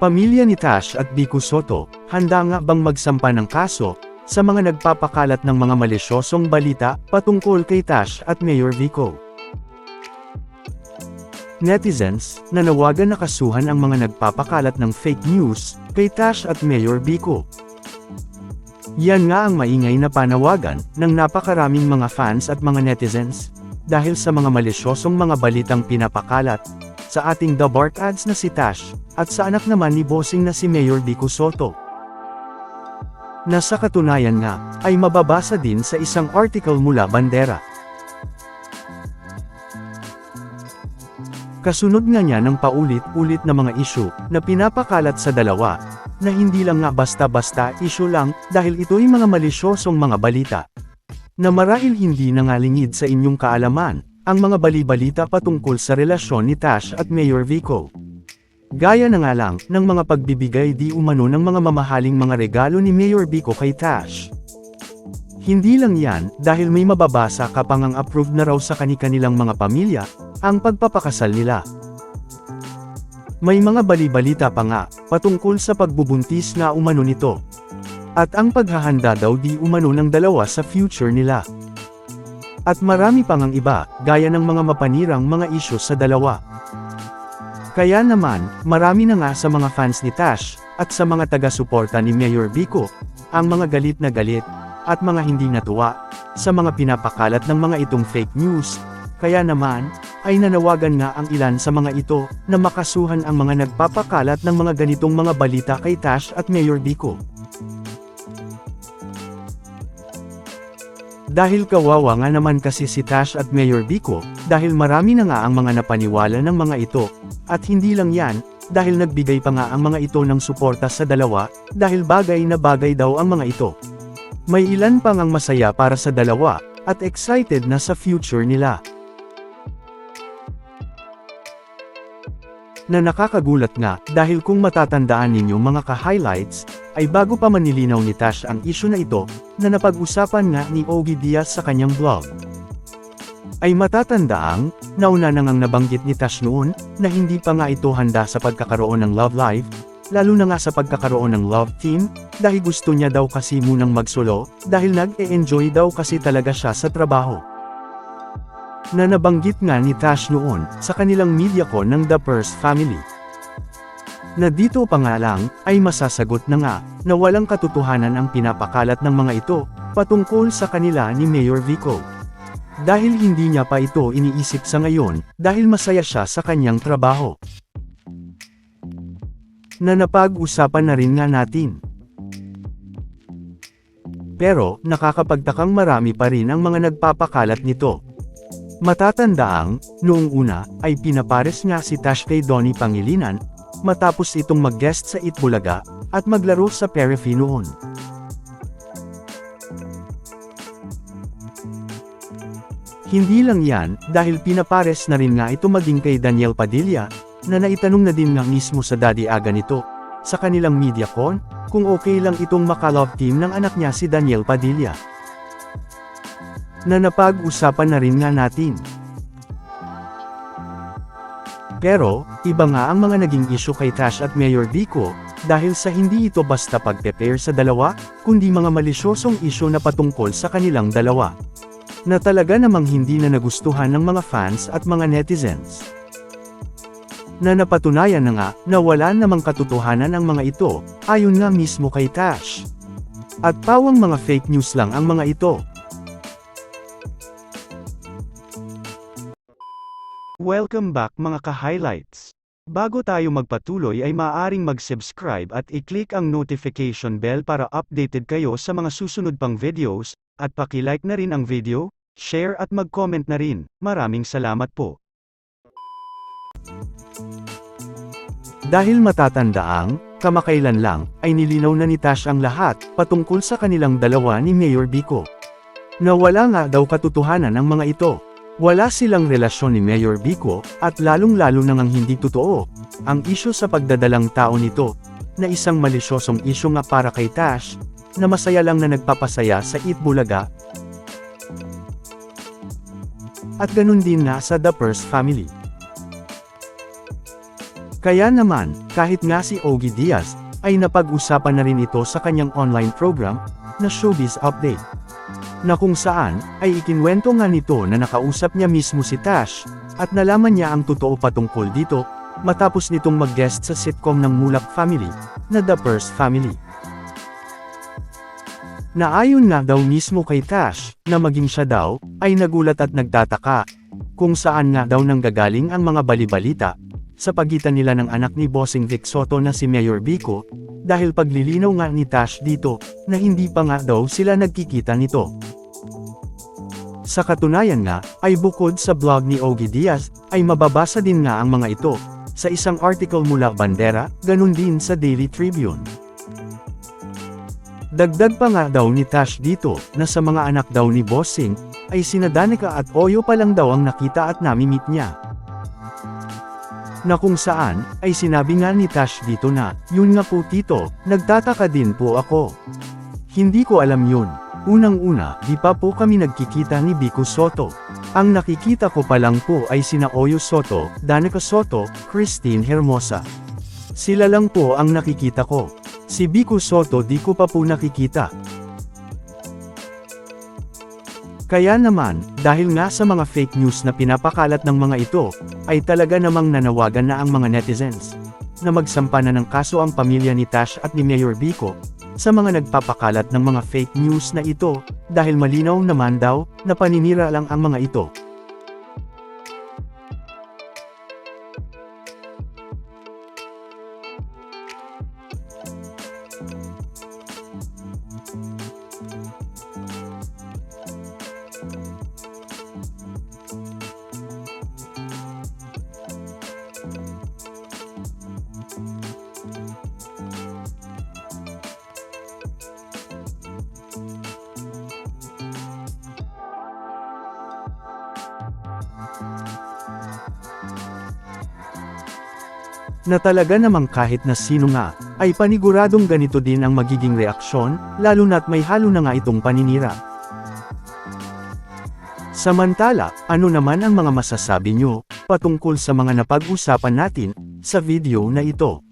Pamilya ni Tash at Biko Soto, handa nga bang magsampa ng kaso, sa mga nagpapakalat ng mga malisyosong balita, patungkol kay Tash at Mayor Vico. Netizens, nanawagan na kasuhan ang mga nagpapakalat ng fake news, kay Tash at Mayor Vico. Yan nga ang maingay na panawagan, ng napakaraming mga fans at mga netizens, dahil sa mga malisyosong mga balitang pinapakalat, sa ating The Bark Ads na si Tash, at sa anak naman ni Bossing na si Mayor Vico Soto. Na sa katunayan nga, ay mababasa din sa isang article mula Bandera. Kasunod nga niya ng paulit-ulit na mga isyu, na pinapakalat sa dalawa, na hindi lang nga basta-basta isyu lang, dahil ito'y mga malisyosong mga balita. Na marahil hindi nangalingid sa inyong kaalaman, ang mga bali-balita patungkol sa relasyon ni Tash at Mayor Vico. Gaya na nga lang, ng mga pagbibigay di umano ng mga mamahaling mga regalo ni Mayor Vico kay Tash. Hindi lang yan, dahil may mababasa ka pang ang approved na raw sa kani-kanilang mga pamilya, ang pagpapakasal nila. May mga bali-balita pa nga, patungkol sa pagbubuntis na umano nito. At ang paghahanda daw di umano ng dalawa sa future nila. At marami pang ang iba, gaya ng mga mapanirang mga isyu sa dalawa. Kaya naman, marami na nga sa mga fans ni Tash, at sa mga taga-suporta ni Mayor Vico, ang mga galit na galit, at mga hindi natuwa, sa mga pinapakalat ng mga itong fake news, kaya naman, ay nanawagan nga ang ilan sa mga ito, na makasuhan ang mga nagpapakalat ng mga ganitong mga balita kay Tash at Mayor Vico. Dahil kawawa nga naman kasi si Tash at Mayor Vico, dahil marami na nga ang mga napaniwala ng mga ito, at hindi lang yan, dahil nagbigay pa nga ang mga ito ng suporta sa dalawa, dahil bagay na bagay daw ang mga ito. May ilan pang ang masaya para sa dalawa, at excited na sa future nila. Na nakakagulat nga, dahil kung matatandaan ninyo mga ka-highlights, ay bago pa manilinaw ni Tash ang issue na ito, na napag-usapan nga ni Ogie Diaz sa kanyang blog. Ay matatandaang, nauna na ngang nabanggit ni Tash noon, na hindi pa nga ito handa sa pagkakaroon ng love life, lalo na nga sa pagkakaroon ng love team, dahil gusto niya daw kasi munang magsolo, dahil nag-e-enjoy daw kasi talaga siya sa trabaho. Na nabanggit nga ni Tash noon, sa kanilang media ko ng The Purse Family. Na dito pa nga lang, ay masasagot na nga, na walang katotohanan ang pinapakalat ng mga ito, patungkol sa kanila ni Mayor Vico. Dahil hindi niya pa ito iniisip sa ngayon, dahil masaya siya sa kanyang trabaho. Na napag-usapan na rin nga natin. Pero, nakakapagtakang marami pa rin ang mga nagpapakalat nito. Matatandaang, noong una, ay pinapares nga si Tash kay Donnie Pangilinan, matapos itong mag-guest sa Itbulaga, at maglaro sa Perifi noon. Hindi lang yan, dahil pinapares na rin nga ito maging kay Daniel Padilla, na naitanong na din nga mismo sa daddy aga nito, sa kanilang media con, kung okay lang itong makalove team ng anak niya si Daniel Padilla. Na napag-usapan na rin nga natin. Pero, iba nga ang mga naging issue kay Tash at Mayor Vico, dahil sa hindi ito basta pag-prepare sa dalawa, kundi mga malisyosong issue na patungkol sa kanilang dalawa. Na talaga namang hindi na nagustuhan ng mga fans at mga netizens. Na napatunayan na nga, na wala namang katotohanan ang mga ito, ayon nga mismo kay Tash. At pawang mga fake news lang ang mga ito. Welcome back mga ka-highlights. Bago tayo magpatuloy ay maaaring mag-subscribe at i-click ang notification bell para updated kayo sa mga susunod pang videos, at paki-like na rin ang video, share at mag-comment na rin. Maraming salamat po. Dahil matatandaang, kamakailan lang, ay nilinaw na ni Tash ang lahat, patungkol sa kanilang dalawa ni Mayor Vico. Na wala nga daw katotohanan ang mga ito. Wala silang relasyon ni Mayor Vico, at lalong-lalo nang ang hindi totoo, ang isyo sa pagdadalang tao nito, na isang malisyosong isyo nga para kay Tash, na masaya lang na nagpapasaya sa Itbulaga, at ganun din nga sa The Purse family. Kaya naman, kahit nga si Ogie Diaz, ay napag-usapan na rin ito sa kanyang online program, na Showbiz Update. Na kung saan, ay ikinwento nga nito na nakausap niya mismo si Tash, at nalaman niya ang totoo patungkol dito, matapos nitong mag-guest sa sitcom ng Mulak Family, na The Purse Family. Naayon nga daw mismo kay Tash, na maging siya daw, ay nagulat at nagtataka, kung saan nga daw nanggagaling ang mga balibalita, sa pagitan nila ng anak ni Bossing Vic Soto na si Mayor Bico, dahil paglilinaw nga ni Tash dito, na hindi pa nga daw sila nagkikita nito. Sa katunayan nga, ay bukod sa blog ni Ogie Diaz, ay mababasa din nga ang mga ito, sa isang article mula Bandera, ganun din sa Daily Tribune. Dagdag pa nga daw ni Tash dito, na sa mga anak daw ni Bossing, ay sina Danica at Oyo pa lang daw ang nakita at namimit niya. Na kung saan, ay sinabi nga ni Tash dito na, yun nga po tito, nagtataka din po ako. Hindi ko alam yun. Unang-una, di pa po kami nagkikita ni Biko Soto. Ang nakikita ko pa lang po ay sina Oyo Soto, Danica Soto, Christine Hermosa. Sila lang po ang nakikita ko. Si Biko Soto di ko pa po nakikita. Kaya naman, dahil nga sa mga fake news na pinapakalat ng mga ito, ay talaga namang nanawagan na ang mga netizens, na magsampa na ng kaso ang pamilya ni Tash at ni Mayor Bico, sa mga nagpapakalat ng mga fake news na ito, dahil malinaw naman daw, na paninira lang ang mga ito. Na talaga namang kahit na sino nga, ay paniguradong ganito din ang magiging reaksyon, lalo na't may halo na nga itong paninira. Samantala, ano naman ang mga masasabi nyo, patungkol sa mga napag-usapan natin, sa video na ito?